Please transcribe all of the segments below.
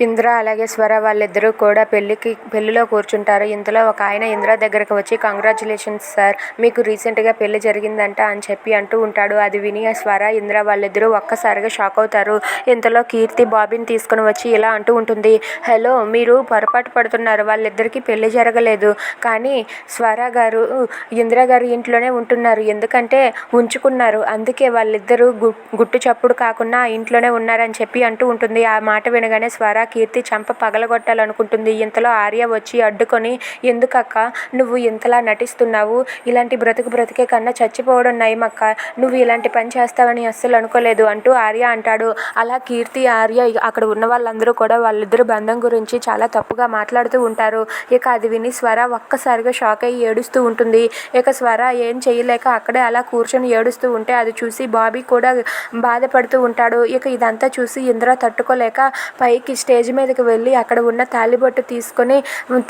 ఇంద్ర అలాగే స్వర వాళ్ళిద్దరూ కూడా పెళ్ళికి పెళ్ళిలో కూర్చుంటారు. ఇంతలో ఒక ఆయన ఇంద్ర దగ్గరకు వచ్చి కంగ్రాచులేషన్స్ సార్ మీకు రీసెంట్గా పెళ్ళి జరిగిందంట అని చెప్పి అంటూ ఉంటాడు. అది విని ఆ స్వర ఇంద్ర వాళ్ళిద్దరూ ఒక్కసారిగా షాక్ అవుతారు. ఇంతలో కీర్తి బాబీని తీసుకుని వచ్చి ఇలా అంటూ ఉంటుంది. హలో మీరు పొరపాటు పడుతున్నారు. వాళ్ళిద్దరికీ పెళ్ళి జరగలేదు. కానీ స్వర గారు ఇంద్ర గారు ఇంట్లోనే ఉంటున్నారు. ఎందుకంటే ఉంచుకున్నారు. అందుకే వాళ్ళిద్దరూ గు గుట్టు చప్పుడు కాకుండా ఇంట్లోనే ఉన్నారని చెప్పి అంటూ ఉంటుంది. ఆ మాట వినగానే స్వర కీర్తి చంప పగలగొట్టాలనుకుంటుంది. ఇంతలో ఆర్య వచ్చి అడ్డుకొని ఎందుకక్క? నువ్వు ఇంతలా నటిస్తున్నావు. ఇలాంటి బ్రతుకు బ్రతికే కన్నా చచ్చిపోవడం నయమక్క. నువ్వు ఇలాంటి పని చేస్తావని అస్సలు అనుకోలేదు అంటూ ఆర్య అంటాడు. అలా కీర్తి ఆర్య అక్కడ ఉన్న వాళ్ళందరూ కూడా వాళ్ళిద్దరు బంధం గురించి చాలా తప్పుగా మాట్లాడుతూ ఉంటారు. ఇక అది విని స్వర ఒక్కసారిగా షాక్ అయ్యి ఏడుస్తూ ఉంటుంది. ఇక స్వర ఏం చేయలేక అక్కడే అలా కూర్చొని ఏడుస్తూ ఉంటే అది చూసి బాబీ కూడా బాధపడుతూ ఉంటాడు. ఇక ఇదంతా చూసి ఇంద్ర తట్టుకోలేక పైకి స్టేజ్ మీదకి వెళ్ళి అక్కడ ఉన్న తాలిబొట్టు తీసుకొని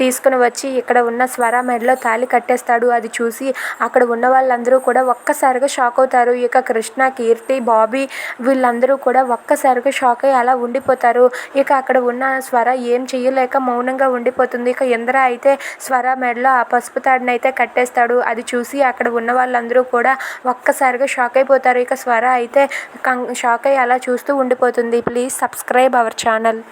తీసుకుని వచ్చి ఇక్కడ ఉన్న స్వర మెడలో తాళి కట్టేస్తాడు. అది చూసి అక్కడ ఉన్న వాళ్ళందరూ కూడా ఒక్కసారిగా షాక్ అవుతారు. ఇక కృష్ణ కీర్తి బాబీ వీళ్ళందరూ కూడా ఒక్కసారిగా షాక్ అయ్యి అలా ఉండిపోతారు. ఇక అక్కడ ఉన్న స్వర ఏం చేయలేక మౌనంగా ఉండిపోతుంది. ఇక ఇంద్ర అయితే స్వర మెడలో ఆ పసుపు తాడిని అయితే కట్టేస్తాడు. అది చూసి అక్కడ ఉన్న వాళ్ళందరూ కూడా ఒక్కసారిగా షాక్ అయిపోతారు. ఇక స్వర అయితే కంగ్ షాక్ అయ్యి అలా చూస్తూ ఉండిపోతుంది. Please subscribe our channel.